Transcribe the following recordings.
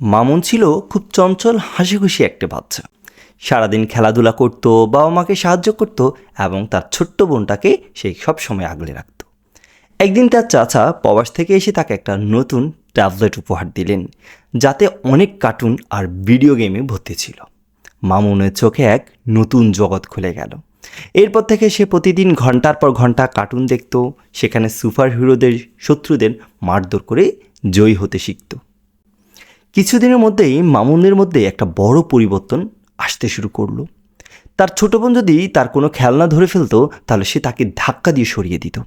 মামুন ছিল খুব চঞ্চল হাসি খুশি একটা বাচ্চা। সারাদিন খেলাধুলা করতো বাবা মাকে সাহায্য করত এবং তার ছোট্ট বোনটাকে সেই সব সময় আগলে রাখত। একদিন তার চাচা প্রবাস থেকে এসে তাকে একটা নতুন ট্যাবলেট উপহার দিলেন, যাতে অনেক কার্টুন আর ভিডিও গেমে ভর্তি ছিল। মামুনের চোখে এক নতুন জগৎ খুলে গেল। এরপর থেকে সে প্রতিদিন ঘণ্টার পর ঘণ্টা কার্টুন দেখত, সেখানে সুপার হিরোদের শত্রুদের মারধর করে জয়ী হতে শিখত। কিছুদিনের মধ্যেই মামুনের মধ্যে একটা বড় পরিবর্তন আসতে শুরু করল। তার ছোট বোন যদি তার কোনো খেলনা ধরে ফেলতো, তাহলে সে তাকে ধাক্কা দিয়ে সরিয়ে দিত।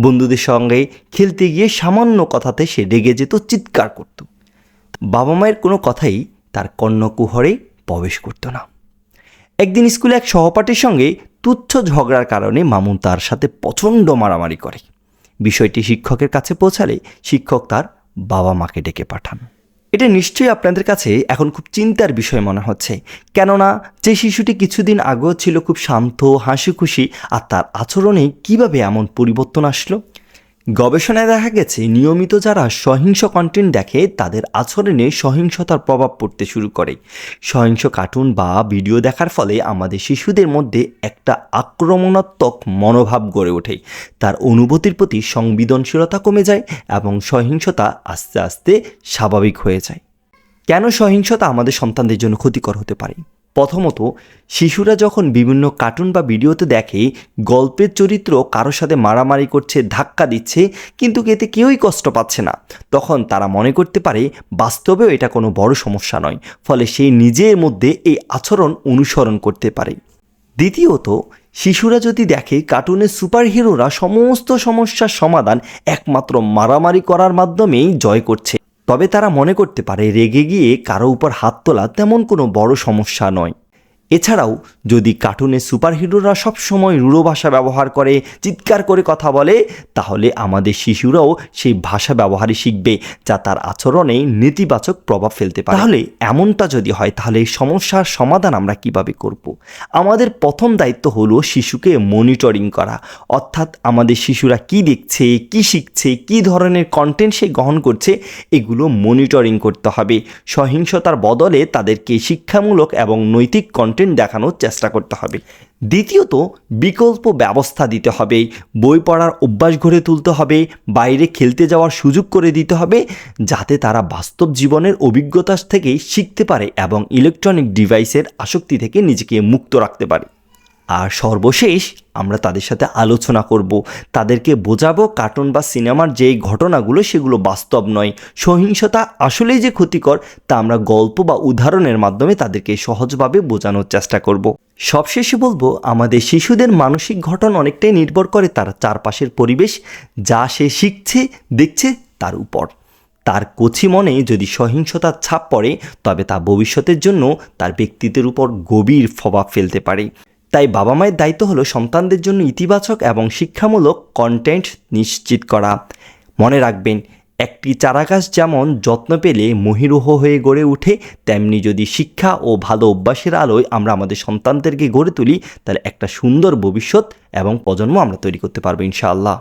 বন্ধুদের সঙ্গে খেলতে গিয়ে সামান্য কথাতে সে রেগে যেত, চিৎকার করত। বাবা মায়ের কোনো কথাই তার কর্ণকুহরে প্রবেশ করতো না। একদিন স্কুলে এক সহপাঠীর সঙ্গে তুচ্ছ ঝগড়ার কারণে মামুন তার সাথে প্রচণ্ড মারামারি করে। বিষয়টি শিক্ষকের কাছে পৌঁছালে শিক্ষক তার বাবা মাকে ডেকে পাঠান। এটা নিশ্চয়ই আপনাদের কাছে এখন খুব চিন্তার বিষয় মনে হচ্ছে। কেননা যে শিশুটি কিছুদিন আগেও ছিল খুব শান্ত হাসি খুশি আর তার আচরণে কীভাবে এমন পরিবর্তন আসলো? গবেষণায় দেখা গেছে, নিয়মিত যারা সহিংস কন্টেন্ট দেখে, তাদের আচরণে সহিংসতার প্রভাব পড়তে শুরু করে। সহিংস কার্টুন বা ভিডিও দেখার ফলে আমাদের শিশুদের মধ্যে একটা আক্রমণাত্মক মনোভাব গড়ে ওঠে। তার অনুভূতির প্রতি সংবেদনশীলতা কমে যায় এবং সহিংসতা আস্তে আস্তে স্বাভাবিক হয়ে যায়। কেন সহিংসতা আমাদের সন্তানদের জন্য ক্ষতিকর হতে পারে? প্রথমত, শিশুরা যখন বিভিন্ন কার্টুন বা ভিডিওতে দেখে, গল্পের চরিত্র কারোর সাথে মারামারি করছে, ধাক্কা দিচ্ছে, কিন্তু এতে কেউই কষ্ট পাচ্ছে না। তখন তারা মনে করতে পারে, বাস্তবেও এটা কোনো বড় সমস্যা নয়, ফলে সেই নিজের মধ্যে এই আচরণ অনুসরণ করতে পারে। দ্বিতীয়ত, শিশুরা যদি দেখে, কার্টুনের সুপারহিরোরা সমস্ত সমস্যার সমাধান একমাত্র মারামারি করার মাধ্যমেই জয় করছে। তবে তারা মনে করতে পারে, রেগে গিয়ে কারও উপর হাত তোলা তেমন কোনো বড় সমস্যা নয়। এছাড়াও, যদি কার্টুনের সুপারহিরোরা সবসময় রূঢ় ভাষা ব্যবহার করে, চিৎকার করে কথা বলে, তাহলে আমাদের শিশুরাও সেই ভাষা ব্যবহারই শিখবে, যা তার আচরণে নেতিবাচক প্রভাব ফেলতে পারে। তাহলে এমনটা যদি হয়, তাহলে এই সমস্যার সমাধান আমরা কীভাবে করব। আমাদের প্রথম দায়িত্ব হলো শিশুকে মনিটরিং করা। অর্থাৎ আমাদের শিশুরা কি দেখছে, কি শিখছে, কি ধরনের কন্টেন্ট সে গ্রহণ করছে, এগুলো মনিটরিং করতে হবে। সহিংসতার বদলে তাদেরকে শিক্ষামূলক এবং নৈতিক কন্টেন্ট দেখানোর চেষ্টা করতে হবে। দ্বিতীয়ত, বিকল্প ব্যবস্থা দিতে হবে। বই পড়ার অভ্যাস গড়ে তুলতে হবে। বাইরে খেলতে যাওয়ার সুযোগ করে দিতে হবে যাতে তারা বাস্তব জীবনের অভিজ্ঞতা থেকে শিখতে পারে এবং ইলেকট্রনিক ডিভাইসের আসক্তি থেকে নিজেকে মুক্ত রাখতে পারে। আর সর্বশেষ আমরা তাদের সাথে আলোচনা করব। তাদেরকে বোঝাবো কার্টুন বা সিনেমার যে ঘটনাগুলো, সেগুলো বাস্তব নয়। সহিংসতা আসলেই যে ক্ষতিকর, তা আমরা গল্প বা উদাহরণের মাধ্যমে তাদেরকে সহজভাবে বোঝানোর চেষ্টা করব। সবশেষে বলব, আমাদের শিশুদের মানসিক ঘটন অনেকটাই নির্ভর করে তার চারপাশের পরিবেশ, যা সে শিখছে, দেখছে তার উপর। তার কচি মনে যদি সহিংসতার ছাপ পড়ে, তবে তা ভবিষ্যতের জন্য তার ব্যক্তিত্বের উপর গভীর প্রভাব ফেলতে পারে। তাই বাবা মায়ের দায়িত্ব হলো সন্তানদের জন্য ইতিবাচক এবং শিক্ষামূলক কন্টেন্ট নিশ্চিত করা। মনে রাখবেন, একটি চারাগাছ যেমন যত্ন পেলে মহিরুহ হয়ে গড়ে ওঠে, তেমনি যদি শিক্ষা ও ভালো অভ্যাসের আলোয় আমরা আমাদের সন্তানদেরকে গড়ে তুলি, তাহলে একটা সুন্দর ভবিষ্যৎ এবং প্রজন্ম আমরা তৈরি করতে পারব ইনশাআল্লাহ।